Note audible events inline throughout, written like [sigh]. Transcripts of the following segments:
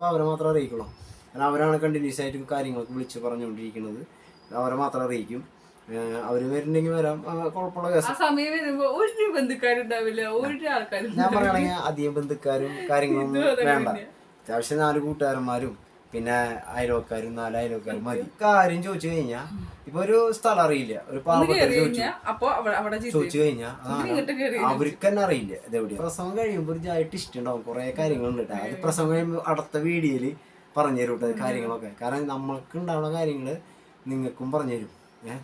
അപ്പോൾ അവരെ മാത്രം അറിയിക്കണം കാരണം അവരാണ് കണ്ടിന്യൂസ് ആയിട്ട് കാര്യങ്ങളൊക്കെ വിളിച്ച് പറഞ്ഞുകൊണ്ടിരിക്കുന്നത്. അവരെ മാത്രം അറിയിക്കും. അവർ വരുന്നെങ്കിൽ വരാം. കുഴപ്പമുള്ള കേസ്. ഞാൻ പറയുകയാണെങ്കിൽ അധികം ബന്ധുക്കാരും കാര്യങ്ങളൊന്നും വേണ്ട. അത്യാവശ്യം നാല് കൂട്ടുകാരന്മാരും പിന്നെ അയൽവക്കാരും നാലായിരം അയൽവക്കാരും മതി. കാര്യം ചോദിച്ചു കഴിഞ്ഞാ ഇപ്പൊ ഒരു സ്ഥലം അറിയില്ല. ഒരു പാവപ്പെട്ട ചോദിച്ചു. കഴിഞ്ഞാൽ അവർക്ക് തന്നെ അറിയില്ല ഇതെവിടെ പ്രസവം കഴിയുമ്പോൾ ഒരു ജായിട്ട് ഇഷ്ടമുണ്ടാവും കുറെ കാര്യങ്ങളുണ്ട് കേട്ടോ. അത് പ്രസവം കഴിയുമ്പോൾ അടുത്ത വീഡിയോയിൽ പറഞ്ഞു തരും കേട്ടോ കാര്യങ്ങളൊക്കെ. കാരണം നമ്മൾക്ക് ഉണ്ടാവുന്ന കാര്യങ്ങൾ നിങ്ങൾക്കും പറഞ്ഞു തരും. ഏഹ്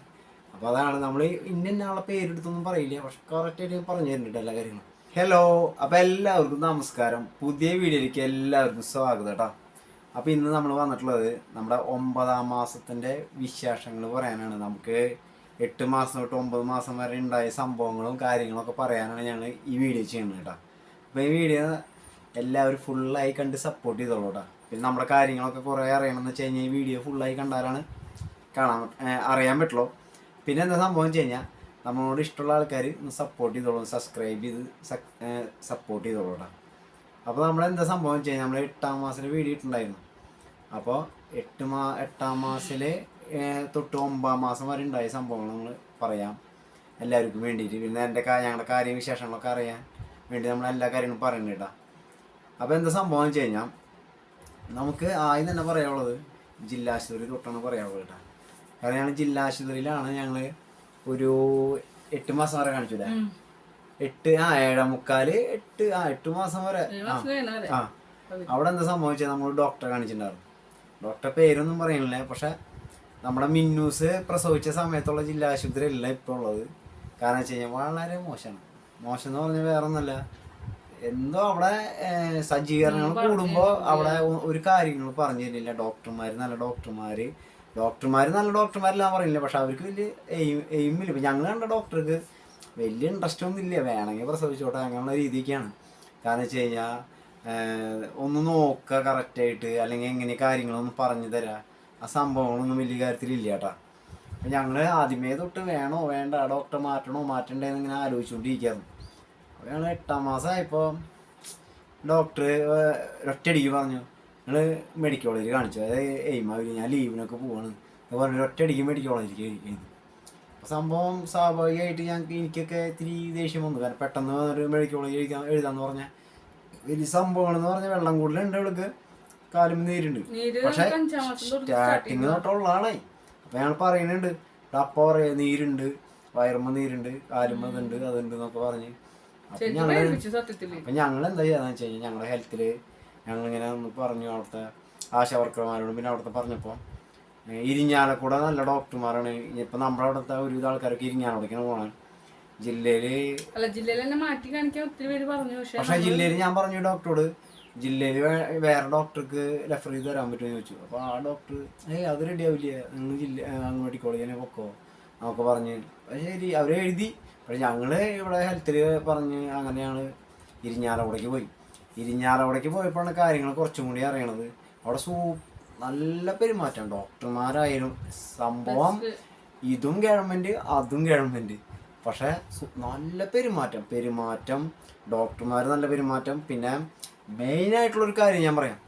അപ്പൊ അതാണ് നമ്മൾ ഇന്ന ആളെ പേരെടുത്തൊന്നും പറയില്ല. പക്ഷെ കറക്റ്റ് ആയിട്ട് പറഞ്ഞു തരുന്നുണ്ട് എല്ലാ കാര്യങ്ങളും. ഹലോ അപ്പൊ എല്ലാവർക്കും നമസ്കാരം. പുതിയ വീഡിയോയിലേക്ക് എല്ലാവർക്കും സ്വാഗതം കേട്ടോ. അപ്പൊ ഇന്ന് നമ്മൾ വന്നിട്ടുള്ളത് നമ്മുടെ ഒമ്പതാം മാസത്തിന്റെ വിശേഷങ്ങൾ പറയാനാണ്. നമുക്ക് എട്ട് മാസം തൊട്ട് ഒമ്പത് മാസം വരെ ഉണ്ടായ സംഭവങ്ങളും കാര്യങ്ങളൊക്കെ പറയാനാണ് ഞങ്ങൾ ഈ വീഡിയോ ചെയ്യുന്നത് കേട്ടോ. അപ്പോൾ ഈ വീഡിയോ എല്ലാവരും ഫുള്ളായി കണ്ട് സപ്പോർട്ട് ചെയ്തോളൂ കേട്ടോ. പിന്നെ നമ്മുടെ കാര്യങ്ങളൊക്കെ കുറേ അറിയണമെന്ന് വെച്ച് കഴിഞ്ഞാൽ ഈ വീഡിയോ ഫുള്ളായി കണ്ടാലാണ് കാണാൻ അറിയാൻ പറ്റുള്ളൂ. പിന്നെ എന്താ സംഭവം വെച്ച് കഴിഞ്ഞാൽ നമ്മളോട് ഇഷ്ടമുള്ള ആൾക്കാർ ഒന്ന് സപ്പോർട്ട് ചെയ്തോളൂ സബ്സ്ക്രൈബ് ചെയ്ത് സപ്പോർട്ട് ചെയ്തോളൂ കേട്ടോ. അപ്പോൾ നമ്മളെന്താ സംഭവം വെച്ച് കഴിഞ്ഞാൽ നമ്മൾ എട്ടാം മാസത്തിൽ വീഡിയോ ഇട്ടുണ്ടായിരുന്നു അപ്പോൾ എട്ട് മാ എട്ടാം മാസത്തിലെ തൊട്ട് ഒമ്പതാം മാസം വരെ ഉണ്ടായ സംഭവങ്ങൾ നമ്മൾ പറയാം. എല്ലാവർക്കും വേണ്ടിയിട്ട്. പിന്നെ എന്റെ ഞങ്ങളുടെ കാര്യം വിശേഷങ്ങളൊക്കെ അറിയാൻ വേണ്ടി നമ്മൾ എല്ലാ കാര്യങ്ങളും പറയുന്നുണ്ട് കേട്ടോ. അപ്പോൾ എന്താ സംഭവം വെച്ച് കഴിഞ്ഞാൽ നമുക്ക് ആദ്യം തന്നെ പറയാനുള്ളത് ജില്ലാശുപത്രി തൊട്ടാണ് പറയാനുള്ളത് കേട്ടോ. കാരണം ഞങ്ങൾ ജില്ലാശുപത്രിയിലാണ് ഞങ്ങൾ ഒരു എട്ട് മാസം വരെ കാണിച്ചില്ലേ എട്ട് ആ ഏഴാം മുക്കാൽ എട്ട് ആ എട്ട് മാസം വരെ. ആ അവിടെ എന്താ സംഭവിച്ചത് നമ്മൾ ഡോക്ടറെ കാണിച്ചിട്ടുണ്ടായിരുന്നു. ഡോക്ടറെ പേരൊന്നും പറയണില്ല. പക്ഷെ നമ്മുടെ മിന്നൂസ് പ്രസവിച്ച സമയത്തുള്ള ജില്ലാ ആശുപത്രി അല്ല ഇപ്പോൾ ഉള്ളത്. കാരണം വെച്ച് കഴിഞ്ഞാൽ വളരെ മോശമാണ്. മോശം എന്ന് പറഞ്ഞാൽ വേറെ ഒന്നല്ല എന്തോ അവിടെ സജ്ജീകരണങ്ങൾ കൂടുമ്പോൾ അവിടെ ഒരു കാര്യങ്ങൾ പറഞ്ഞു തരുന്നില്ല. ഡോക്ടർമാർ നല്ല ഡോക്ടർമാർ ഡോക്ടർമാർ നല്ല ഡോക്ടർമാരെല്ലാം പറയുന്നില്ല പക്ഷെ അവർക്ക് വലിയ എയിം എയിമില്ല. ഇപ്പം ഞങ്ങൾ കണ്ട ഡോക്ടർക്ക് വലിയ ഇൻട്രസ്റ്റ് ഒന്നും ഇല്ല വേണമെങ്കിൽ പ്രസവിച്ചോട്ടെ അങ്ങനെയുള്ള രീതിക്കാണ് കാരണം വെച്ച് കഴിഞ്ഞാൽ ഒന്ന് നോക്കുക കറക്റ്റായിട്ട് അല്ലെങ്കിൽ എങ്ങനെ കാര്യങ്ങളൊന്നും പറഞ്ഞു തരാം. ആ സംഭവങ്ങളൊന്നും വലിയ കാര്യത്തിലില്ല കേട്ടാ അപ്പം ഞങ്ങൾ ആദ്യമേ തൊട്ട് വേണോ വേണ്ട ഡോക്ടറെ മാറ്റണോ മാറ്റണ്ടേന്ന് ഇങ്ങനെ ആലോചിച്ചുകൊണ്ടിരിക്കുകയായിരുന്നു അപ്പോൾ ഞങ്ങൾ എട്ടാം മാസമായപ്പോൾ ഡോക്ടർ ഒറ്റയടിക്ക് പറഞ്ഞു നിങ്ങൾ മെഡിക്കൽ കോളേജിൽ കാണിച്ചു അതായത് എയിമാവില്ല ഞാൻ ലീവിനൊക്കെ പോവാണ്. എന്ന് പറഞ്ഞു ഒറ്റയടിക്ക് മെഡിക്കൽ എഴുതി അപ്പോൾ സംഭവം സ്വാഭാവികമായിട്ട് ഞങ്ങൾക്ക് എനിക്കൊക്കെ ഇത്തിരി ദേഷ്യം വന്നു. കാരണം പെട്ടെന്ന് ഒരു മെഡിക്കൽ കോളേജ് എഴുതാൻ പറഞ്ഞാൽ വലിയ എന്ന് പറഞ്ഞ വെള്ളം കൂടുതലുണ്ട് ഇവൾക്ക്. കാലും നീരുണ്ട്. നീര് പക്ഷെ സ്റ്റാർട്ടിങ് തൊട്ടുള്ള തൊട്ട് സ്റ്റാർട്ടിങ് തൊട്ടുള്ളതാണേ അപ്പൊ ഞങ്ങൾ പറയുന്നുണ്ട് അപ്പ പറയാ നീരുണ്ട് വയറുമ്പോ നീരുണ്ട് കാലുമ്പോ ഇതുണ്ട് അതുണ്ട് എന്നൊക്കെ പറഞ്ഞ്. അപ്പൊ ഞങ്ങൾ ഞങ്ങൾ അപ്പൊ ഞങ്ങൾ എന്താ ചെയ്യാന്ന് വെച്ച് കഴിഞ്ഞാൽ ഞങ്ങളുടെ ഹെൽത്തിൽ ഞങ്ങൾ ഇങ്ങനെ ഒന്ന് പറഞ്ഞു അവിടുത്തെ ആശാ വർക്കർമാരോട് പിന്നെ അവിടുത്തെ പറഞ്ഞപ്പോ ഏഹ് ഇരിഞ്ഞാലക്കൂടെ നല്ല ഡോക്ടർമാരാണ് ഇപ്പൊ നമ്മുടെ അവിടുത്തെ ഒരുവിധ ആൾക്കാരൊക്കെ ഇരിഞ്ഞാലക്കുടക്കാണ് പോണേ. ജില്ലയിൽ അല്ല ജില്ലയിൽ തന്നെ മാറ്റി കാണിക്കാൻ ഒത്തിരി പേര് പറഞ്ഞു പക്ഷെ പക്ഷെ ജില്ലയിൽ ഞാൻ പറഞ്ഞു ഡോക്ടറോട് ജില്ലയിൽ വേറെ ഡോക്ടർക്ക് റെഫർ ചെയ്ത് തരാൻ പറ്റുമോ എന്ന് ചോദിച്ചു. അപ്പോൾ ആ ഡോക്ടർ ഏയ് അത് റെഡി ആവില്ല. നിങ്ങൾ ജില്ല അങ്ങോട്ട് കോളേജ് കോളേജിനെ പൊക്കോ? നമുക്ക് പറഞ്ഞ്. ശരി അവർ എഴുതി. പക്ഷെ ഞങ്ങൾ ഇവിടെ ഹെൽത്തിൽ പറഞ്ഞ് അങ്ങനെ ഞങ്ങൾ ഇരിഞ്ഞാലവിടേക്ക് പോയി. ഇരിഞ്ഞാലവിടേക്ക് പോയപ്പോഴാണ് കാര്യങ്ങൾ കുറച്ചും കൂടി അറിയണത്. അവിടെ സൂ നല്ല പെരുമാറ്റം. ഡോക്ടർമാരായാലും സംഭവം ഇതും ഗവൺമെന്റ് അതും ഗവൺമെന്റ്. പക്ഷെ നല്ല പെരുമാറ്റം. പെരുമാറ്റം ഡോക്ടർമാർ നല്ല പെരുമാറ്റം. പിന്നെ മെയിനായിട്ടുള്ളൊരു കാര്യം ഞാൻ പറയാം.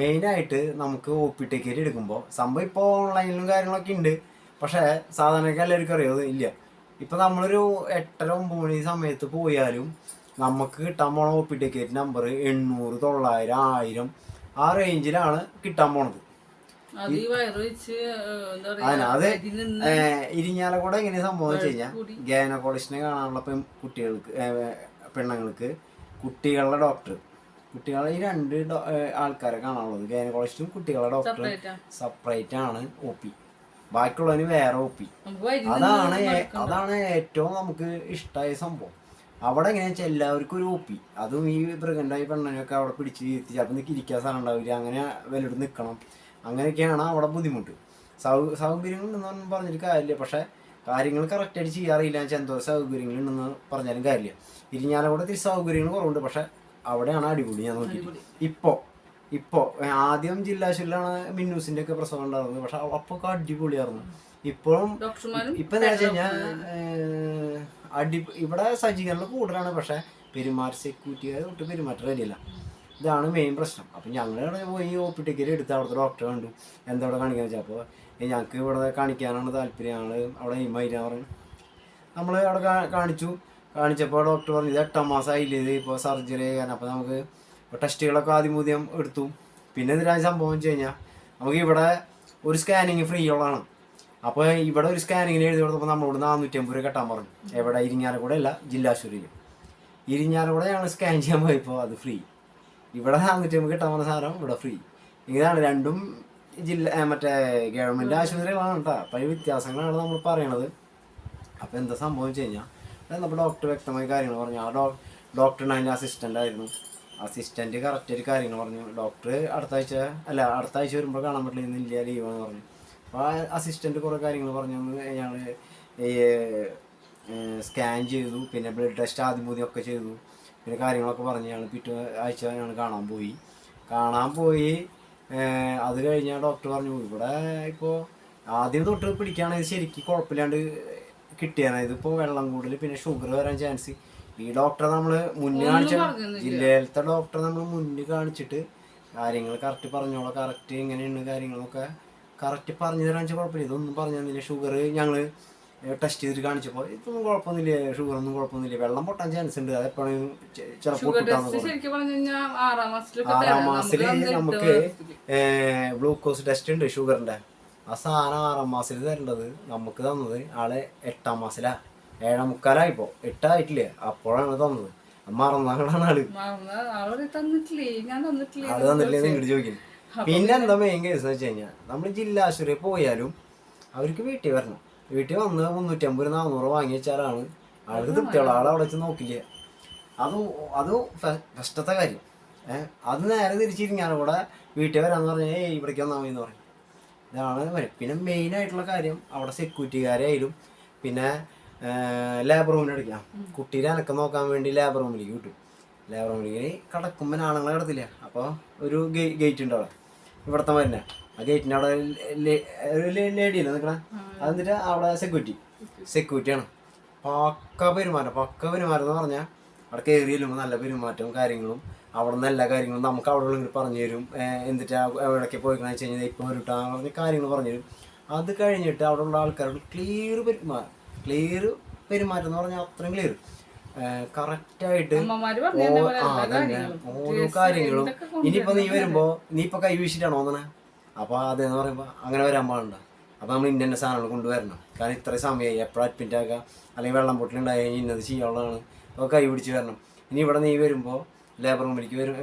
മെയിനായിട്ട് നമുക്ക് ഒ പി ടിക്കറ്റ് എടുക്കുമ്പോൾ സംഭവം ഇപ്പോൾ ഓൺലൈനിലും കാര്യങ്ങളൊക്കെ ഉണ്ട് പക്ഷേ സാധാരണക്കാർ എല്ലാവർക്കും അറിയാതെ ഇല്ല. ഇപ്പം നമ്മളൊരു എട്ടര ഒമ്പത് മണി സമയത്ത് പോയാലും നമുക്ക് കിട്ടാൻ പോണ ഒ പി ടിക്കറ്റ് നമ്പർ എണ്ണൂറ് തൊള്ളായിരം ആയിരം ആ റേഞ്ചിലാണ് കിട്ടാൻ പോണത്. അത് ഈ വയറ് വെച്ച് ഏഹ്, എന്താ അതിന് അത് പറയാ ഇതിൽ നിന്ന് ഏഹ് ഇരിഞ്ഞാലക്കൂടെ എങ്ങനെ സംഭവം വെച്ച് കഴിഞ്ഞാൽ. ഗൈനക്കോളജിസ്റ്റിനെ കാണാനുള്ള കുട്ടികൾക്ക് പെണ്ണുങ്ങൾക്ക് കുട്ടികളുടെ ഡോക്ടർ. കുട്ടികളെ ഈ രണ്ട് ആൾക്കാരെ കാണാനുള്ളത്. ഗൈനക്കോളജിസ്റ്റും കുട്ടികളുടെ ഡോക്ടർ. സെപ്പറേറ്റ് ആണ്. ഒ പി ബാക്കിയുള്ളവന് വേറെ ഒ പി അതാണ് അതാണ് ഏറ്റവും നമുക്ക് ഇഷ്ടമായ സംഭവം. അവിടെ എങ്ങനെയാ വെച്ചാൽ എല്ലാവർക്കും ഒരു ഒ പി അതും ഈ മൃഗന്റെ പെണ്ണിനൊക്കെ അവിടെ പിടിച്ച് ചിരിച്ച് ചിലപ്പോൾ നിൽക്കിരിക്കാൻ സ്ഥലം ഉണ്ടാവില്ല. അങ്ങനെ വല്ലതും നിൽക്കണം അങ്ങനെയൊക്കെയാണ് അവിടെ ബുദ്ധിമുട്ട്. സൗ സൗകര്യങ്ങളുണ്ടെന്ന് പറഞ്ഞിട്ട് കാര്യമില്ല. പക്ഷേ കാര്യങ്ങൾ കറക്റ്റായിട്ട് ചെയ്യാറില്ല വെച്ചാൽ എന്തോ സൗകര്യങ്ങളുണ്ടെന്ന് പറഞ്ഞാലും കാര്യമില്ല. ഇരിഞ്ഞാലവിടെ തിരി സൗകര്യങ്ങൾ കുറവുണ്ട്. പക്ഷേ അവിടെയാണ് അടിപൊളി ഞാൻ നോക്കി. ഇപ്പോൾ ഇപ്പോൾ ആദ്യം ജില്ലാശുലാണ് മിന്നൂസിന്റെ ഒക്കെ പ്രസവം ഉണ്ടായിരുന്നത്. പക്ഷെ അപ്പോൾ ഒക്കെ അടിപൊളിയായിരുന്നു. ഇപ്പോഴും ഇപ്പം ഇപ്പൊ എന്താ വെച്ച് കഴിഞ്ഞാൽ അടി ഇവിടെ സജ്ജീകരണം കൂടുതലാണ് പക്ഷേ പെരുമാറ്റ സെക്യൂരിറ്റി തൊട്ട് പെരുമാറ്റം റെഡിയല്ല ഇതാണ് മെയിൻ പ്രശ്നം. അപ്പം ഞങ്ങൾ ഇവിടെ പോയി ഒ പി ടിക്കറ്റ് എടുത്ത് അവിടുത്തെ ഡോക്ടറെ കണ്ടു. എന്താ അവിടെ കാണിക്കാന്ന് വെച്ചാൽ അപ്പോൾ ഞങ്ങൾക്ക് ഇവിടെ കാണിക്കാനാണ് താല്പര്യം. ഞങ്ങൾ അവിടെ ഇമ്മായിരാ പറഞ്ഞു. നമ്മൾ അവിടെ കാണിച്ചു. കാണിച്ചപ്പോൾ ഡോക്ടർ പറഞ്ഞു ഇത് എട്ടാം മാസം ആയില്ലേ ഇത്? ഇപ്പോൾ സർജറി ചെയ്യാൻ അപ്പോൾ നമുക്ക് ടെസ്റ്റുകളൊക്കെ ആദ്യം പുതിയം എടുത്തു. പിന്നെ എന്തിനാണ് സംഭവം വെച്ച് കഴിഞ്ഞാൽ നമുക്ക് ഇവിടെ ഒരു സ്കാനിങ് ഫ്രീ ഉള്ളതാണ് അപ്പോൾ ഇവിടെ ഒരു സ്കാനിങ്ങിന് എഴുതി കൊടുത്തപ്പോൾ നമ്മളോട് നാനൂറ്റമ്പത് രൂപ കെട്ടാൻ പറഞ്ഞു. എവിടെ? ഇരിങ്ങാലക്കുട അല്ല ജില്ലാശുപത്രിയിൽ ഇരിഞ്ഞാലക്കുട ഞങ്ങൾ സ്കാൻ ചെയ്യാൻ പോയപ്പോൾ അത് ഫ്രീ ഇവിടെ നാനൂറ്റി അമ്പത് കിട്ടാൻ പറഞ്ഞ സാധനം ഇവിടെ ഫ്രീ ഇതാണ് രണ്ടും ജില്ല മറ്റേ ഗവൺമെന്റ് ആശുപത്രികളാണ് കേട്ടോ. അപ്പോൾ ഈ വ്യത്യാസങ്ങളാണ് നമ്മൾ പറയണത്. അപ്പോൾ എന്താ സംഭവം വെച്ച് കഴിഞ്ഞാൽ നമ്മൾ ഡോക്ടർ വ്യക്തമായ കാര്യങ്ങൾ പറഞ്ഞു. ആ ഡോ ഡോക്ടറിന് അതിന്റെ അസിസ്റ്റന്റ് ആയിരുന്നു. അസിസ്റ്റന്റ് ഒരു കാര്യങ്ങൾ പറഞ്ഞു. ഡോക്ടർ അടുത്ത ആഴ്ച അല്ല അടുത്ത ആഴ്ച വരുമ്പോൾ കാണാൻ പറ്റില്ല ഇന്നില്ല ലീവാന്ന് പറഞ്ഞു. അപ്പോൾ ആ അസിസ്റ്റന്റ് കുറേ കാര്യങ്ങൾ പറഞ്ഞു. ഞങ്ങൾ സ്കാൻ ചെയ്തു. പിന്നെ ബ്ലഡ് ടെസ്റ്റ് ആദ്യം ഒക്കെ ചെയ്തു. പിന്നെ കാര്യങ്ങളൊക്കെ പറഞ്ഞ് ഞങ്ങൾ പിറ്റേ ആഴ്ച ഞങ്ങൾ കാണാൻ പോയി. കാണാൻ പോയി അത് കഴിഞ്ഞാൽ ഡോക്ടർ പറഞ്ഞു ഇവിടെ ഇപ്പോൾ ആദ്യം തൊട്ട് പിടിക്കുകയാണെങ്കിൽ ശരിക്കും കുഴപ്പമില്ലാണ്ട് കിട്ടിയാണ് ഇതിപ്പോൾ വെള്ളം കൂടുതൽ പിന്നെ ഷുഗർ വരാൻ ചാൻസ് ഈ ഡോക്ടറെ നമ്മൾ മുന്നേ കാണിച്ച ജില്ലയിലത്തെ ഡോക്ടറെ നമ്മൾ മുന്നേ കാണിച്ചിട്ട് കാര്യങ്ങൾ കറക്റ്റ് പറഞ്ഞോളാം. കറക്റ്റ് എങ്ങനെയാണ് കാര്യങ്ങളൊക്കെ കറക്റ്റ് പറഞ്ഞു തരാൻ വെച്ചാൽ കുഴപ്പമില്ല. ഇതൊന്നും പറഞ്ഞു തന്നില്ല ഷുഗർ ഞങ്ങൾ ടെസ്റ്റ് ചെയ്തിട്ട് കാണിച്ചപ്പോൾ ഇതൊന്നും കുഴപ്പമൊന്നുമില്ല ഷുഗർ ഒന്നും കുഴപ്പമൊന്നുമില്ല വെള്ളം പൊട്ടാൻ ചാൻസ് ഉണ്ട്. അതെപ്പോഴും ചിലപ്പോൾ ആറാം മാസത്തിൽ മാസത്തിൽ നമുക്ക്. ഗ്ലൂക്കോസ് ടെസ്റ്റ് ഉണ്ട് ഷുഗറിന്റെ ആ സാധനം ആറാം മാസത്തിൽ തരേണ്ടത് നമുക്ക് തന്നത് ആളെ എട്ടാം മാസത്തിലാ ഏഴാം മുക്കാലായിപ്പോ എട്ടായിട്ടില്ലേ? അപ്പോഴാണ് തന്നത്. മറന്നാണ് ആൾ. തന്നിട്ടില്ലേ? തന്നിട്ടില്ലേ ആൾ തന്നില്ലേ ഇങ്ങോട്ട് ചോദിക്കുന്നു പിന്നെ എന്താ മെയിൻ കേസ് എന്ന് വെച്ച് കഴിഞ്ഞാൽ നമ്മൾ ജില്ലാ ആശുപത്രി പോയാലും അവർക്ക് വീട്ടിൽ വരണം. വീട്ടിൽ വന്ന് മുന്നൂറ്റമ്പത് നാന്നൂറ് വാങ്ങി വെച്ചാലാണ് ആൾക്ക് തൃപ്തിയുള്ള ആളെ അവിടെ വെച്ച് നോക്കില്ല. അത് അത് ഫസ്റ്റത്തെ കാര്യം. ഏഹ് അത് നേരെ തിരിച്ചിരിക്കാണ് കൂടെ വീട്ടിൽ വരാന്ന് പറഞ്ഞാൽ ഏയ് ഇവിടേക്ക് വന്നാൽ മതി എന്ന് പറയും ഇതാണ് വരും. പിന്നെ മെയിൻ ആയിട്ടുള്ള കാര്യം അവിടെ സെക്യൂരിറ്റിക്കാരായാലും പിന്നെ ലേബർ റൂമിന് അടിക്കാം കുട്ടീനെ അനക്കം നോക്കാൻ വേണ്ടി ലേബർ റൂമിലേക്ക് കിട്ടും ലേബർ റൂമിലേക്ക് കടക്കുമ്പോൾ ആണുങ്ങളെ കിടത്തില്ല? അപ്പോൾ ഒരു ഗേറ്റ് ഉണ്ട് അവിടെ. ഇവിടുത്തെ മരുന്ന്. ആ ഗേറ്റിന്റെ അവിടെ ഒരു ലേഡി അല്ലേ നിൽക്കണേ അതെന്നിട്ട് അവിടെ സെക്യൂരിറ്റി സെക്യൂരിറ്റിയാണ് പക്ക പെരുമാറ്റം പക്ക പെരുമാറ്റം എന്ന് പറഞ്ഞാൽ അവിടെ കയറി ചെല്ലുമ്പോൾ നല്ല പെരുമാറ്റവും കാര്യങ്ങളും അവിടെ നിന്ന് എല്ലാ കാര്യങ്ങളും നമുക്ക് അവിടെ ഉള്ളവർ പറഞ്ഞു തരും. എന്നിട്ട് എവിടേക്ക് പോയിക്കണമെന്ന് വെച്ച് കഴിഞ്ഞാൽ ഇപ്പോൾ വരട്ടാ പറഞ്ഞ കാര്യങ്ങൾ പറഞ്ഞു തരും. അത് കഴിഞ്ഞിട്ട് അവിടെ ഉള്ള ആൾക്കാരോട് ക്ലിയർ പെരുമാ ക്ലിയർ പെരുമാറ്റം എന്ന് പറഞ്ഞാൽ അത്രയും ക്ലിയർ കറക്റ്റായിട്ട്. ഓരോ കാര്യങ്ങളും. ഇനിയിപ്പോൾ നീ വരുമ്പോ നീ ഇപ്പൊ കൈ വീശിട്ടാണോ വന്നണേ അപ്പൊ അതെന്ന് പറയുമ്പോ അങ്ങനെ വരാൻ പാടുണ്ട്. അപ്പോൾ നമ്മൾ ഇന്ന സാധനങ്ങൾ കൊണ്ടുവരണം. കാരണം ഇത്രയും സമയമായി എപ്പോഴും അഡ്മിറ്റ് ആക്കുക? അല്ലെങ്കിൽ വെള്ളം പൊട്ടിലുണ്ടായി കഴിഞ്ഞാൽ ഇന്നത് ചെയ്യാനുള്ളതാണ്. അപ്പോൾ കൈ പിടിച്ച് വരണം. ഇനി ഇവിടെ നീ വരുമ്പോൾ ലേബർ റൂമിലേക്ക് വരും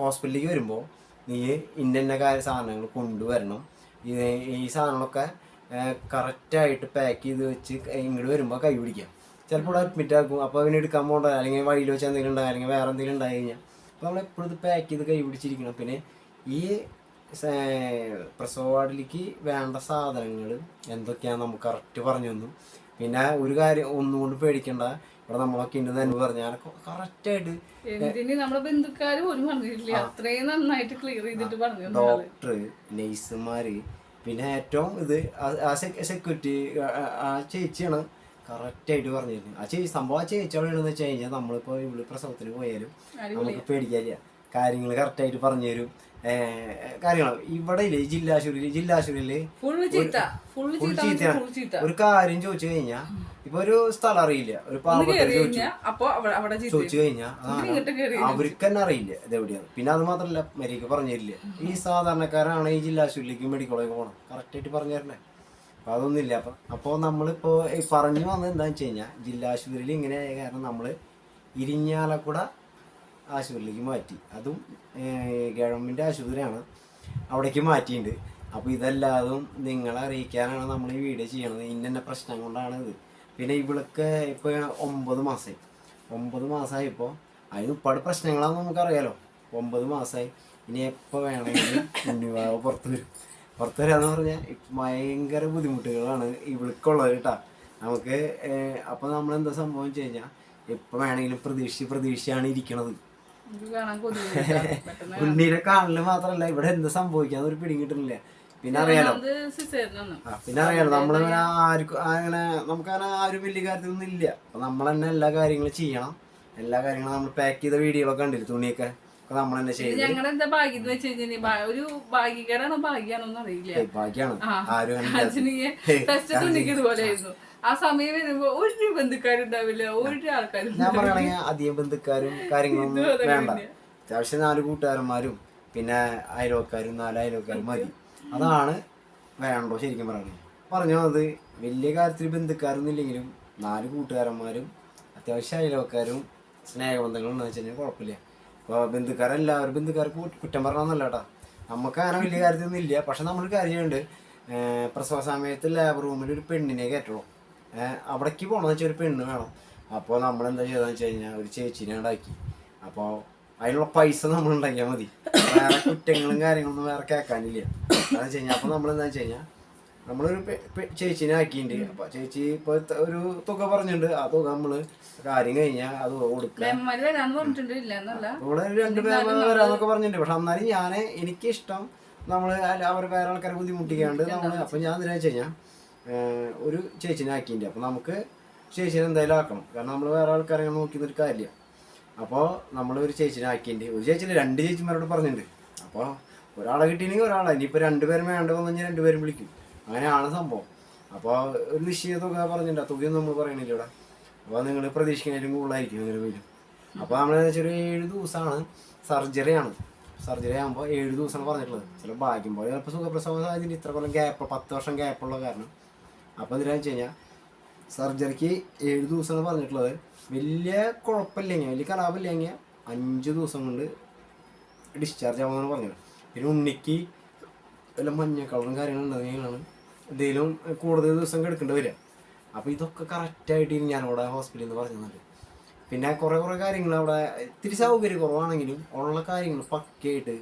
ഹോസ്പിറ്റലിലേക്ക് വരുമ്പോൾ നീ ഇന്ന കാര്യ സാധനങ്ങൾ കൊണ്ടുവരണം. ഈ ഈ സാധനങ്ങളൊക്കെ കറക്റ്റായിട്ട് പാക്ക് ചെയ്ത് വെച്ച് ഇങ്ങോട്ട് വരുമ്പോൾ കൈ പിടിക്കാം. ചിലപ്പോൾ അഡ്മിറ്റ് ആക്കും. അപ്പോൾ അവന് എടുക്കാൻ പോകണ്ട അല്ലെങ്കിൽ വഴിയിൽ വെച്ച് എന്തെങ്കിലും ഉണ്ടായി അല്ലെങ്കിൽ വേറെ എന്തെങ്കിലും ഉണ്ടായി കഴിഞ്ഞാൽ അപ്പോൾ നമ്മൾ എപ്പോഴും ഇത് പാക്ക് ചെയ്ത് കൈ പിടിച്ചിരിക്കണം. പിന്നെ ഈ പ്രസവ വാർഡിലേക്ക് വേണ്ട സാധനങ്ങൾ എന്തൊക്കെയാണെന്ന് നമുക്ക് കറക്റ്റ് പറഞ്ഞു തന്നു. പിന്നെ ഒരു കാര്യം ഒന്നുകൊണ്ട് പേടിക്കണ്ട. ഇവിടെ നമ്മളൊക്കെ ഉണ്ട് തന്നെ പറഞ്ഞാൽ കറക്റ്റായിട്ട് എന്തിന് നമ്മുടെ ബന്ധുക്കാര് പോലും പറഞ്ഞിട്ടില്ല അത്രയും നന്നായിട്ട് ക്ലിയർ ചെയ്തിട്ട് പറഞ്ഞു തന്നു ആൾ. ഡോക്ടർ നഴ്സുമാര് പിന്നെ ഏറ്റവും ഇത് ആ സെക്യൂരിറ്റി ആ ചേച്ചിയാണ് കറക്റ്റായിട്ട് പറഞ്ഞിരുന്നു ആ ചേച്ചി സംഭവം ആ ചേച്ചി അവിടെ ഉണ്ടെന്ന് വെച്ച് കഴിഞ്ഞാൽ നമ്മളിപ്പോൾ ഇവിടെ പ്രസവത്തിന് പോയാലും നമുക്ക് പേടിക്കാനില്ല. കാര്യങ്ങൾ കറക്റ്റായിട്ട് പറഞ്ഞു തരും. കാര്യങ്ങൾ ഇവിടെ ഇല്ലേ ജില്ലാശുപത്രി ജില്ലാശുപത്രിയിൽ ചീത്ത. ഒരു കാര്യം ചോദിച്ചു കഴിഞ്ഞാ ഇപ്പൊ ഒരു സ്ഥലം അറിയില്ല. ഒരു പാവപ്പെട്ട ചോദിച്ചു. കഴിഞ്ഞാ കഴിഞ്ഞാൽ അവർക്ക് തന്നെ അറിയില്ല ഇത് എവിടെയാണ്. പിന്നെ അത് മാത്രല്ല മരിക്ക് പറഞ്ഞു തരില്ല. ഈ സാധാരണക്കാരാണ് ഈ ജില്ലാ ആശുപത്രിക്ക് മെഡിക്കൽ കോളേജ് പോകണം കറക്റ്റായിട്ട് പറഞ്ഞു തരണേ. അപ്പൊ അതൊന്നുമില്ല. അപ്പൊ അപ്പൊ നമ്മളിപ്പോ പറഞ്ഞു വന്നത് എന്താണെന്ന് വെച്ച് കഴിഞ്ഞാൽ ജില്ലാശുപത്രിയിൽ ഇങ്ങനെ കാരണം നമ്മൾ ഇരിഞ്ഞാലക്കുട ആശുപത്രിയിലേക്ക് മാറ്റി. അതും ഗവൺമെന്റ് ആശുപത്രിയാണ് അവിടേക്ക് മാറ്റിയിട്ടുണ്ട് അപ്പോൾ ഇതെല്ലാതും നിങ്ങളെ അറിയിക്കാനാണ് നമ്മൾ ഈ വീഡിയോ ചെയ്യണത്. ഇന്ന പ്രശ്നം കൊണ്ടാണ് ഇത് പിന്നെ ഇവൾക്ക് ഇപ്പോൾ ഒമ്പത് മാസമായി ഒമ്പത് മാസമായപ്പോൾ അതിന് ഒരുപാട് പ്രശ്നങ്ങളാണെന്ന് നമുക്കറിയാലോ. ഒമ്പത് മാസമായി ഇനി എപ്പോൾ വേണമെങ്കിലും ഉണ്ണിവാവ് പുറത്ത് വരും. പുറത്ത് വരാന്ന് പറഞ്ഞാൽ ഭയങ്കര ബുദ്ധിമുട്ടുകളാണ് ഇവൾക്കുള്ളത് കേട്ടോ. നമുക്ക് അപ്പോൾ നമ്മൾ എന്താ സംഭവം വെച്ച് കഴിഞ്ഞാൽ എപ്പോൾ വേണമെങ്കിലും പ്രതീക്ഷിച്ച് പ്രതീക്ഷയാണ് ഇരിക്കണത്. [laughs] ഉണ്ണീനെ കാണൽ മാത്രല്ല ഇവിടെ എന്ത് സംഭവിക്കാന്ന് ഒരു പിടിയും കിട്ടുന്നില്ല? പിന്നെ അറിയാലോ? ആ, പിന്നെ അറിയാലോ നമ്മളിങ്ങനെ ആർക്കും അങ്ങനെ നമുക്കങ്ങനെ ആരും വലിയ കാര്യത്തിലൊന്നും ഇല്ല. അപ്പൊ നമ്മൾ തന്നെ എല്ലാ കാര്യങ്ങളും ചെയ്യണം. എല്ലാ കാര്യങ്ങളും നമ്മൾ പാക്ക് ചെയ്ത വീഡിയോകളൊക്കെ കണ്ടില്ല തുണിയൊക്കെ? ഒക്കെ നമ്മൾ തന്നെ ഞങ്ങളെന്താ ഞങ്ങളുടെ എന്താ ഭാഗ്യം എന്ന് വെച്ച് കഴിഞ്ഞാൽ ഒരു ഭാഗ്യക്കേടാണോ ഭാഗ്യാണോന്ന് അറിയില്ല ഭാഗ്യാണ്. ആ. ആരും തുണിക്ക് ഇതുപോലെ ആയിരുന്നു ആ സമയം വരുമ്പോ ഒരു ബന്ധുക്കാരുണ്ടാവില്ല ഒരു ആൾക്കാരും ഞാൻ പറയുകയാണെങ്കിൽ അധികം ബന്ധുക്കാരും കാര്യങ്ങളൊന്നും വേണ്ട. അത്യാവശ്യം നാല് കൂട്ടുകാരന്മാരും പിന്നെ അയൽവക്കാരും നാല് അയൽവക്കാരും മതി. അതാണ് വേണ്ടോ ശരിക്കും പറയണേ പറഞ്ഞു അത് വലിയ കാര്യത്തിൽ ബന്ധുക്കാരൊന്നും ഇല്ലെങ്കിലും നാല് കൂട്ടുകാരന്മാരും അത്യാവശ്യം അയൽവക്കാരും സ്നേഹബന്ധങ്ങളുണ്ടെന്ന് എന്ന് കഴിഞ്ഞാൽ കുഴപ്പമില്ല. ഇപ്പോൾ ബന്ധുക്കാരെല്ലാവരും ബന്ധുക്കാർക്ക് കുറ്റ- പറഞ്ഞൊന്നല്ല കേട്ടോ. നമുക്ക് അങ്ങനെ വലിയ കാര്യത്തിലൊന്നും ഇല്ല. പക്ഷെ നമ്മൾ കാര്യമുണ്ട് പ്രസവ സമയത്ത് ലാബ് റൂമിൽ ഒരു പെണ്ണിനെ കയറ്റുള്ളൂ അവിടേക്ക് പോകണമെന്ന് വെച്ചാൽ ഒരു പെണ്ണ് വേണം. അപ്പോൾ നമ്മൾ എന്താ ചെയ്തതെന്ന് വെച്ച് കഴിഞ്ഞാൽ ഒരു ചേച്ചീനെ ഉണ്ടാക്കി അപ്പോൾ അതിനുള്ള പൈസ നമ്മൾ ഉണ്ടാക്കിയാൽ മതി. വേറെ കുറ്റങ്ങളും കാര്യങ്ങളൊന്നും വേറെ കേൾക്കാനില്ല അതെന്ന് വെച്ച് കഴിഞ്ഞാൽ അപ്പോൾ നമ്മൾ എന്താ വെച്ച് കഴിഞ്ഞാൽ നമ്മളൊരു ചേച്ചിനെ ആക്കിയിട്ടുണ്ട് അപ്പോൾ ചേച്ചി ഇപ്പൊ ഒരു തുക പറഞ്ഞിട്ടുണ്ട്. ആ തുക നമ്മൾ കാര്യം കഴിഞ്ഞാൽ അത് കൊടുക്കുക ഇവിടെ രണ്ട് പേര് വരാന്നൊക്കെ പറഞ്ഞിട്ടുണ്ട്. പക്ഷെ എന്നാലും ഞാൻ എനിക്കിഷ്ടം നമ്മൾ അവർ വേറെ ആൾക്കാരെ ബുദ്ധിമുട്ടിക്കാണ്ട് നമ്മൾ അപ്പം ഞാൻ എന്തിനാ വെച്ച് കഴിഞ്ഞാൽ ഒരു ചേച്ചിനെ ആക്കിയിട്ടുണ്ട് അപ്പോൾ നമുക്ക് ചേച്ചിനെ എന്തായാലും ആക്കണം. കാരണം നമ്മൾ വേറെ ആൾക്കാരെ നോക്കി നിന്നൊരു കാര്യമില്ല. അപ്പോൾ നമ്മൾ ഒരു ചേച്ചിനെ ആക്കിയിട്ടുണ്ട് ഒരു ചേച്ചിനെ രണ്ട് ചേച്ചിമാരോട് പറഞ്ഞിട്ടുണ്ട്. അപ്പോൾ ഒരാളെ കിട്ടിയില്ലെങ്കിൽ ഒരാളെ. ഇനിയിപ്പോൾ രണ്ടുപേരും വേണ്ട വന്നു കഴിഞ്ഞാൽ രണ്ടുപേരും വിളിക്കും. അങ്ങനെയാണ് സംഭവം. അപ്പോൾ ഒരു നിശ്ചയ തുക പറഞ്ഞിട്ടുണ്ട്. ആ തുകയൊന്നും നമ്മൾ പറയണില്ല ഇവിടെ. അപ്പോൾ നിങ്ങൾ പ്രതീക്ഷിക്കുന്നതിലും കൂടുതലായിരിക്കും അങ്ങനെ വരും അപ്പോൾ നമ്മൾ വെച്ചാൽ ഒരു ഏഴ് ദിവസമാണ് സർജറിയാണ്. സർജറി ആകുമ്പോൾ ഏഴ് ദിവസമാണ് പറഞ്ഞിട്ടുള്ളത്. ചില ഭാഗ്യം പോലെ ചിലപ്പോൾ സുഖപ്രസവ സാഹചര്യം ഇത്ര കൊല്ലം ഗ്യാപ്പ് പത്ത് വർഷം ഗ്യാപ്പുള്ള കാരണം. അപ്പോൾ എന്തിനാന്ന് വെച്ച് കഴിഞ്ഞാൽ സർജറിക്ക് ഏഴ് ദിവസം പറഞ്ഞിട്ടുള്ളത്. വലിയ കുഴപ്പമില്ലെങ്കിൽ വലിയ കലാപമില്ലെങ്കിൽ അഞ്ച് ദിവസം കൊണ്ട് ഡിസ്ചാർജ് ആവുമെന്നാണ് പറഞ്ഞത്. പിന്നെ ഉണ്ണിക്ക് വല്ല മഞ്ഞ കളറും കാര്യങ്ങളും ഉണ്ടെങ്കിലാണ് എന്തെങ്കിലും കൂടുതൽ ദിവസം കിടക്കേണ്ടി വരിക. അപ്പോൾ ഇതൊക്കെ കറക്റ്റായിട്ട് ഞാൻ അവിടെ ഹോസ്പിറ്റലിൽ നിന്ന് പറഞ്ഞത് പിന്നെ കുറേ കുറേ കാര്യങ്ങൾ അവിടെ ഇത്തിരി സൗകര്യം കുറവാണെങ്കിലും ഉള്ള കാര്യങ്ങൾ പക്കയായിട്ട്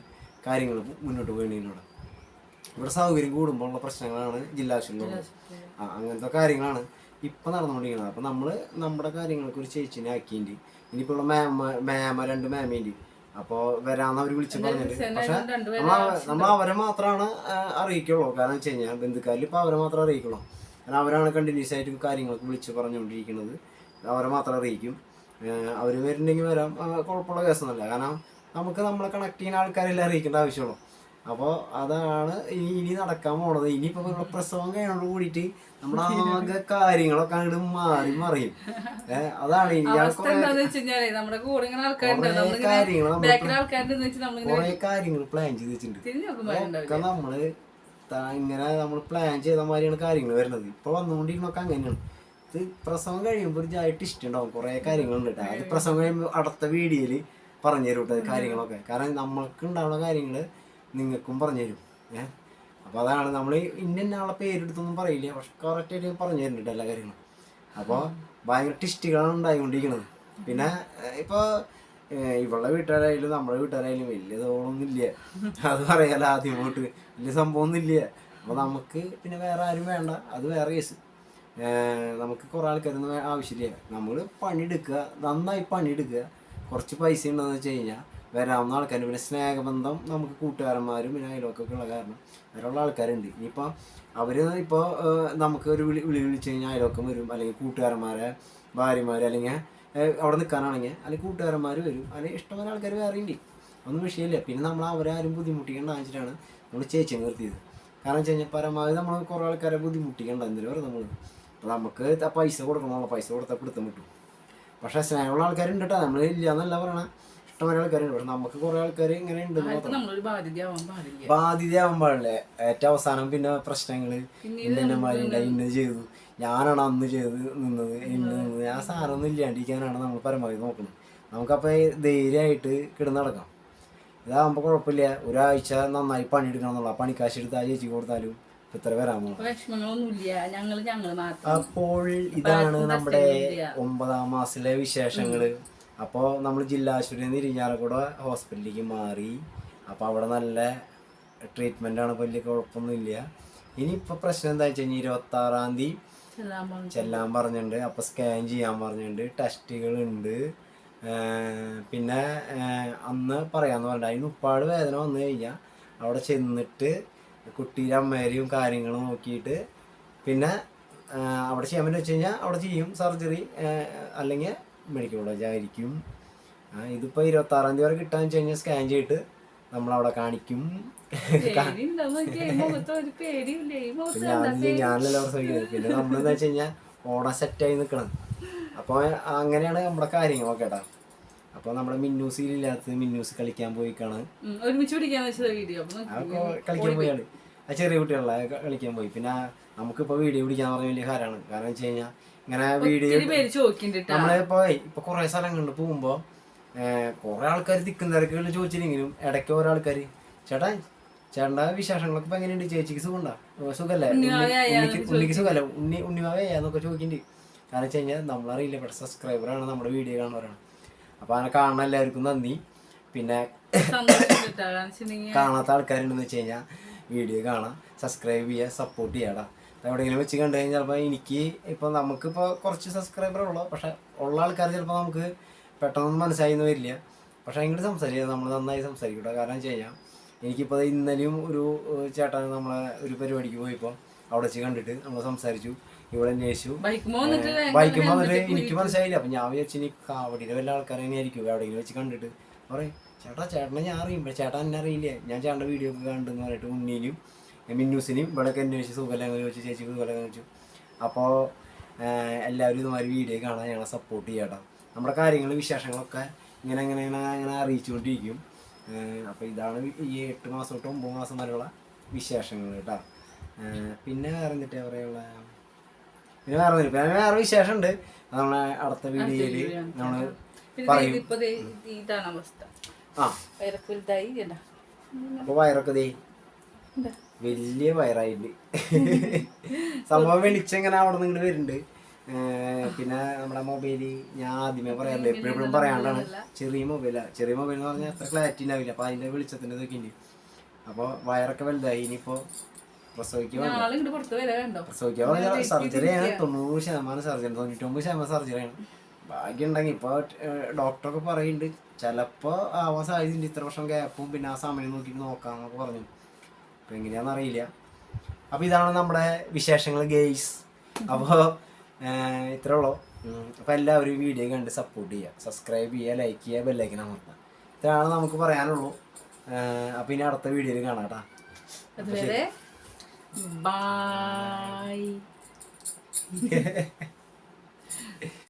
കാര്യങ്ങൾ മുന്നോട്ട് പോയിട്ടുണ്ട് ഇവിടെ. സൗകര്യം കൂടുമ്പോൾ ഉള്ള പ്രശ്നങ്ങളാണ് ജില്ലാ ആശുപത്രിയിൽ ആ അങ്ങനത്തെ കാര്യങ്ങളാണ് ഇപ്പം നടന്നുകൊണ്ടിരിക്കുന്നത് അപ്പം നമ്മൾ നമ്മുടെ കാര്യങ്ങൾക്ക് ഒരു ചേച്ചിനെ ആക്കിയിട്ടുണ്ട് ഇനിയിപ്പോൾ ഉള്ള മേമ മേമ രണ്ട് മേമയുണ്ട് അപ്പോൾ വരാന്ന് അവർ വിളിച്ചു പറഞ്ഞിട്ട്. പക്ഷെ നമ്മൾ അവരെ മാത്രമാണ് അറിയിക്കുള്ളൂ. കാരണം വെച്ച് കഴിഞ്ഞാൽ ബന്ധുക്കാരിൽ ഇപ്പോൾ അവരെ മാത്രമേ അറിയിക്കുള്ളൂ. കാരണം അവരാണ് കണ്ടിന്യൂസ് ആയിട്ട് കാര്യങ്ങളൊക്കെ വിളിച്ച് പറഞ്ഞുകൊണ്ടിരിക്കുന്നത് അവരെ മാത്രം അറിയിക്കും. അവർ വരുന്നുണ്ടെങ്കിൽ വരാം. കുഴപ്പമുള്ള കേസൊന്നുമല്ല. കാരണം നമുക്ക് നമ്മളെ കണക്ട് ചെയ്യുന്ന ആൾക്കാരെല്ലാം അറിയിക്കേണ്ട ആവശ്യമുള്ളൂ. അപ്പോൾ അതാണ് ഇനി ഇനി നടക്കാൻ പോണത്. ഇനിയിപ്പോൾ ഇവിടെ പ്രസവം കഴിഞ്ഞോട് കൂടിയിട്ട് നമ്മുടെ ആകെ കാര്യങ്ങളൊക്കെ അങ്ങോട്ട് മാറി മറിയും. അതാണ് നമ്മുടെ കൂടെ കാര്യങ്ങൾ കുറേ കാര്യങ്ങൾ പ്ലാൻ ചെയ്ത് വെച്ചിട്ടുണ്ട് ഒക്കെ നമ്മൾ ഇങ്ങനെ നമ്മൾ പ്ലാൻ ചെയ്ത മാതിരിയാണ് കാര്യങ്ങൾ വരുന്നത്. ഇപ്പൊ വന്നുകൊണ്ടിരിക്കണൊക്കെ അങ്ങനെയാണ്. ഇത് പ്രസവം കഴിയുമ്പോൾ ഒരു ഇഷ്ടം ഉണ്ടാവും. കുറേ കാര്യങ്ങളുണ്ട് കേട്ടോ അത് പ്രസവം കഴിയുമ്പോൾ അടുത്ത വീഡിയോയിൽ പറഞ്ഞു തരും കാര്യങ്ങളൊക്കെ. കാരണം നമ്മൾക്ക് ഉണ്ടാവുന്ന കാര്യങ്ങൾ നിങ്ങൾക്കും പറഞ്ഞു തരും. ഏഹ് അപ്പോൾ അതാണ് നമ്മൾ ഇന്ന ആളെ പേരെടുത്തൊന്നും പറയില്ല. പക്ഷെ കറക്റ്റായിട്ട് പറഞ്ഞു തരുന്നുണ്ട് എല്ലാ കാര്യങ്ങളും. അപ്പോൾ ഭയങ്കര ടിസ്റ്റുകളാണ് ഉണ്ടായിക്കൊണ്ടിരിക്കുന്നത് പിന്നെ ഇപ്പോൾ ഇവളുടെ വീട്ടുകാരായാലും നമ്മളെ വീട്ടുകാരായാലും വലിയ തോളൊന്നും ഇല്ല അത് പറയാല ആദ്യം പോയിട്ട്. വലിയ സംഭവമൊന്നും ഇല്ല അപ്പോൾ നമുക്ക് പിന്നെ വേറെ ആരും വേണ്ട. അത് വേറെ കേസ് നമുക്ക് കുറേ ആൾക്കാരൊന്നും ആവശ്യമില്ല. നമ്മൾ പണിയെടുക്കുക. നന്നായി പണിയെടുക്കുക. കുറച്ച് പൈസ ഉണ്ടെന്ന് വെച്ച് കഴിഞ്ഞാൽ വരാവുന്ന ആൾക്കാർ പിന്നെ സ്നേഹബന്ധം നമുക്ക് കൂട്ടുകാരന്മാരും പിന്നെ അയൽവക്കൊക്കെ ഉള്ള കാരണം വരെയുള്ള ആൾക്കാരുണ്ട്. ഇനിയിപ്പോൾ അവർ ഇപ്പോൾ നമുക്ക് ഒരു വിളി വിളി വിളിച്ച് കഴിഞ്ഞാൽ അയൽവക്കം വരും. അല്ലെങ്കിൽ കൂട്ടുകാരന്മാരെ ഭാര്യമാർ അല്ലെങ്കിൽ അവിടെ നിൽക്കാനാണെങ്കിൽ അല്ലെങ്കിൽ കൂട്ടുകാരന്മാർ വരും. അല്ലെങ്കിൽ ഇഷ്ടംപോലെ ആൾക്കാർ വേറെ ഉണ്ട്. ഒന്നും വിഷയമില്ല. പിന്നെ നമ്മൾ അവരെ ആരും ബുദ്ധിമുട്ടിക്കേണ്ട വെച്ചിട്ടാണ് നമ്മൾ ചേച്ചി നിർത്തിയത്. കാരണം വെച്ച് കഴിഞ്ഞാൽ പരമാവധി നമ്മൾ കുറേ ആൾക്കാരെ ബുദ്ധിമുട്ടിക്കേണ്ട എന്തിനും പറയും നമ്മൾ അപ്പോൾ നമുക്ക് പൈസ കൊടുക്കണമല്ലോ പൈസ കൊടുത്താൽ പിടുത്തം കിട്ടും. പക്ഷേ സ്നേഹമുള്ള ആൾക്കാരുണ്ട് കേട്ടോ നമ്മൾ ഇല്ല എന്നല്ല പറയണേ. ഇഷ്ടംപോലെ ആൾക്കാരുണ്ട് പക്ഷെ നമുക്ക് കുറെ ആൾക്കാർ ഇങ്ങനെ ഉണ്ട് ബാധ്യതയാവാൻ പാടില്ല. ഏറ്റവും അവസാനം പിന്നെ പ്രശ്നങ്ങൾ ഇന്നമാരുണ്ടായി ഇന്ന് ചെയ്തു. ഞാനാണ് അന്ന് ചെയ്ത് നിന്നത് ഇന്ന് നിന്നത്. ആ സാധനമൊന്നും ഇല്ലാണ്ടിരിക്കാനാണ് നമ്മൾ പരമാവധി നോക്കുന്നത്. നമുക്കപ്പോൾ ധൈര്യമായിട്ട് കിടന്ന് നടക്കാം. ഇതാകുമ്പോൾ കുഴപ്പമില്ല. ഒരാഴ്ച നന്നായി പണിയെടുക്കണം എന്നുള്ള പണിക്കാശ് എടുത്ത് ആ ചേച്ചി കൊടുത്താലും ഇത്ര വരാമോ അപ്പോൾ ഇതാണ് നമ്മുടെ ഒമ്പതാം മാസത്തിലെ വിശേഷങ്ങൾ അപ്പോൾ നമ്മൾ ജില്ലാ ആശുപത്രിയിൽ നിന്ന് ഇരിഞ്ഞാലക്കുട ഹോസ്പിറ്റലിലേക്ക് മാറി. അപ്പോൾ അവിടെ നല്ല ട്രീറ്റ്മെന്റാണ് വലിയ കുഴപ്പമൊന്നുമില്ല. ഇനിയിപ്പോൾ പ്രശ്നം എന്താ വെച്ച് കഴിഞ്ഞാൽ ഇരുപത്താറാം തീയതി ചെല്ലാൻ പറഞ്ഞിട്ടുണ്ട്. അപ്പോൾ സ്കാൻ ചെയ്യാൻ പറഞ്ഞിട്ടുണ്ട്. ടെസ്റ്റുകളുണ്ട്. പിന്നെ അന്ന് പറയാമെന്ന് പറഞ്ഞിട്ട് അതിന് ഉപ്പാട് വേദന വന്നു കഴിഞ്ഞാൽ അവിടെ ചെന്നിട്ട് കുട്ടിയുടെ അമ്മേരെയും കാര്യങ്ങളും നോക്കിയിട്ട് പിന്നെ അവിടെ ചെയ്യാൻ പറ്റുന്ന വെച്ച് കഴിഞ്ഞാൽ അവിടെ ചെയ്യും. സർജറി അല്ലെങ്കിൽ മെഡിക്കൽ കോളേജ് ആയിരിക്കും. ആ, ഇതിപ്പോ ഇരുപത്തി ആറാം തീയതി വരെ കിട്ടാന്ന് വെച്ച് കഴിഞ്ഞാൽ സ്കാൻ ചെയ്തിട്ട് നമ്മളവിടെ കാണിക്കും. പിന്നെ ഞാനല്ല പ്രസവിക്കുന്നത് പിന്നെ നമ്മളെന്താ വെച്ച് കഴിഞ്ഞാൽ ഓട സെറ്റായി നിൽക്കണം അപ്പോൾ അങ്ങനെയാണ് നമ്മുടെ കാര്യങ്ങളൊക്കെ കേട്ടാ. അപ്പോൾ നമ്മുടെ മിന്നൂസിൽ ഇല്ലാത്ത മിന്നൂസ് കളിക്കാൻ പോയി കളിക്കാൻ പോയാണ് ആ ചെറിയ കുട്ടികളെ കളിക്കാൻ പോയി. പിന്നെ നമുക്കിപ്പോൾ വീഡിയോ പിടിക്കാൻ പറഞ്ഞ വലിയ കാര്യമാണ്. കാരണം വെച്ച് കഴിഞ്ഞാൽ ഇങ്ങനെ വീഡിയോ നമ്മളിപ്പോ ഇപ്പൊ കുറെ സ്ഥലങ്ങളിൽ പോകുമ്പോ കുറെ ആൾക്കാർ തിക്കുന്ന തിരക്കുകളിൽ ചോദിച്ചില്ലെങ്കിലും ഇടയ്ക്ക് ഓരോ ആൾക്കാര് ചേട്ടാ ചേട്ടന്റെ വിശേഷങ്ങളൊക്കെ ഇപ്പൊ എങ്ങനെയുണ്ട്? ചേച്ചിക്ക് സുഖമുണ്ടോ? സുഖല്ലേ ഉണ്ണി- ഉണ്ണിക്ക് ഉണ്ണിക്ക് സുഖല്ലേ ഉണ്ണി ഉണ്ണിമാവയാന്നൊക്കെ ചോദിക്കുന്നുണ്ട്. കാരണം വെച്ച് കഴിഞ്ഞാൽ നമ്മളറിയില്ല ഇവിടെ സബ്സ്ക്രൈബറാണ് നമ്മുടെ വീഡിയോ കാണുന്നവരാണ്. അപ്പൊ അങ്ങനെ കാണാൻ എല്ലാവർക്കും നന്ദി. പിന്നെ കാണാത്ത ആൾക്കാരുണ്ടെന്ന് വെച്ച് കഴിഞ്ഞാൽ വീഡിയോ കാണാം സബ്സ്ക്രൈബ് ചെയ്യുക സപ്പോർട്ട് ചെയ്യാടാ. എവിടെയെങ്കിലും വെച്ച് കണ്ടു കഴിഞ്ഞാൽ ചിലപ്പോൾ എനിക്ക് ഇപ്പോൾ നമുക്കിപ്പോൾ കുറച്ച് സബ്സ്ക്രൈബർ ഉള്ളൂ. പക്ഷെ ഉള്ള ആൾക്കാർ ചിലപ്പോൾ നമുക്ക് പെട്ടെന്നൊന്നും മനസ്സിലായിന്ന് വരില്ല. പക്ഷേ ഇങ്ങോട്ട് സംസാരിക്കുക നമ്മൾ നന്നായി സംസാരിക്കട്ടോ. കാരണം വെച്ച് കഴിഞ്ഞാൽ എനിക്കിപ്പോൾ ഇന്നലെയും ഒരു ചേട്ടൻ നമ്മളെ ഒരു പരിപാടിക്ക് പോയപ്പോൾ അവിടെ വെച്ച് കണ്ടിട്ട് നമ്മൾ സംസാരിച്ചു. ഇവിടെ അന്വേഷിച്ചു. ബൈക്കുമ്പോൾ വന്നിട്ട് എനിക്ക് മനസ്സിലായില്ല. അപ്പം ഞാൻ വിചാരിച്ചു ഇനി കാവടിയിലെ വല്ല ആൾക്കാരെ തന്നെയായിരിക്കും. എവിടെയെങ്കിലും വെച്ച് കണ്ടിട്ട്. പറയും ചേട്ടാ ചേട്ടനെ ഞാൻ അറിയും. ചേട്ടാ എന്നെ അറിയില്ലേ. ഞാൻ ചേട്ടന്റെ വീഡിയോ ഒക്കെ കണ്ടെന്ന് പറഞ്ഞിട്ട് ഉണ്ണീനും മിന്നൂസിനെയും ഇവിടെയൊക്കെ അന്വേഷിച്ച് സുഖമല്ല അങ്ങനെ ചോദിച്ചു ചേച്ചിക്ക് സുഖമല്ല ചോദിച്ചു അപ്പോൾ എല്ലാവരും ഇതുമാതിരി വീഡിയോ കാണാൻ ഞങ്ങളെ സപ്പോർട്ട് ചെയ്യാട്ടോ നമ്മുടെ കാര്യങ്ങൾ വിശേഷങ്ങളൊക്കെ ഇങ്ങനെ അങ്ങനെ ഇങ്ങനെ ഇങ്ങനെ അറിയിച്ചുകൊണ്ടിരിക്കും. അപ്പോൾ ഇതാണ് ഈ എട്ട് മാസം തൊട്ട് ഒമ്പത് മാസം വരെയുള്ള വിശേഷങ്ങൾ കേട്ടോ പിന്നെ വേറെ എന്തിട്ടാ പറയുള്ള പിന്നെ വേറെ. പിന്നെ വേറെ വിശേഷം ഉണ്ട് നമ്മളെ അടുത്ത വീഡിയോയിൽ നമ്മൾ പറയും. ആ. വയറൊക്കെ ഇതായി അപ്പോൾ അപ്പൊ വയറൊക്കെ ദേ. വലിയ വയറായിട്ടുണ്ട് സംഭവം വെളിച്ചെങ്ങനെ അവിടെ നിന്ന് ഇങ്ങോട്ട് വരുന്നുണ്ട്. പിന്നെ നമ്മുടെ മൊബൈൽ ഞാൻ ആദ്യമേ പറയാറുണ്ട് എപ്പോഴും പറയാണ്ടാണ്. ചെറിയ മൊബൈലാ ചെറിയ മൊബൈൽ എന്ന് പറഞ്ഞാൽ അത്ര ക്ലാരിറ്റി ഉണ്ടാവില്ല. അപ്പൊ അതിന്റെ വെളിച്ചത്തിന്റെ ഇതൊക്കെ ഉണ്ട് അപ്പോൾ വയറൊക്കെ വലുതായി ഇനിയിപ്പോ പ്രസവിക്കാൻ സർജറിയാണ് തൊണ്ണൂറ് ശതമാനം സർജറി തൊണ്ണൂറ്റൊമ്പത് ശതമാനം സർജറിയാണ് ഭാഗ്യം ഉണ്ടെങ്കിൽ ഇപ്പൊ ഡോക്ടറൊക്കെ പറയുന്നുണ്ട് ചിലപ്പോ ആവാൻ സാധ്യതയുണ്ട്. ഇത്ര വർഷം ഗ്യാപ്പും പിന്നെ ആ സമയം നോക്കിയിട്ട് നോക്കാന്നൊക്കെ പറഞ്ഞു. അപ്പോൾ എങ്ങനെയാണെന്ന് അറിയില്ല. അപ്പോൾ ഇതാണ് നമ്മുടെ വിശേഷങ്ങൾ ഗെയ്സ് അപ്പോൾ ഇത്രേ ഉള്ളൂ. അപ്പോൾ എല്ലാവരും വീഡിയോ കണ്ട് സപ്പോർട്ട് ചെയ്യുക സബ്സ്ക്രൈബ് ചെയ്യുക ലൈക്ക് ചെയ്യുക ബെല്ലൈക്കൻ അമർത്തുക ഇത്രയാണ് നമുക്ക് പറയാനുള്ളൂ. അപ്പോൾ ഇനി അടുത്ത വീഡിയോയിൽ കാണാം കേട്ടോ. അതുവരെ ബൈ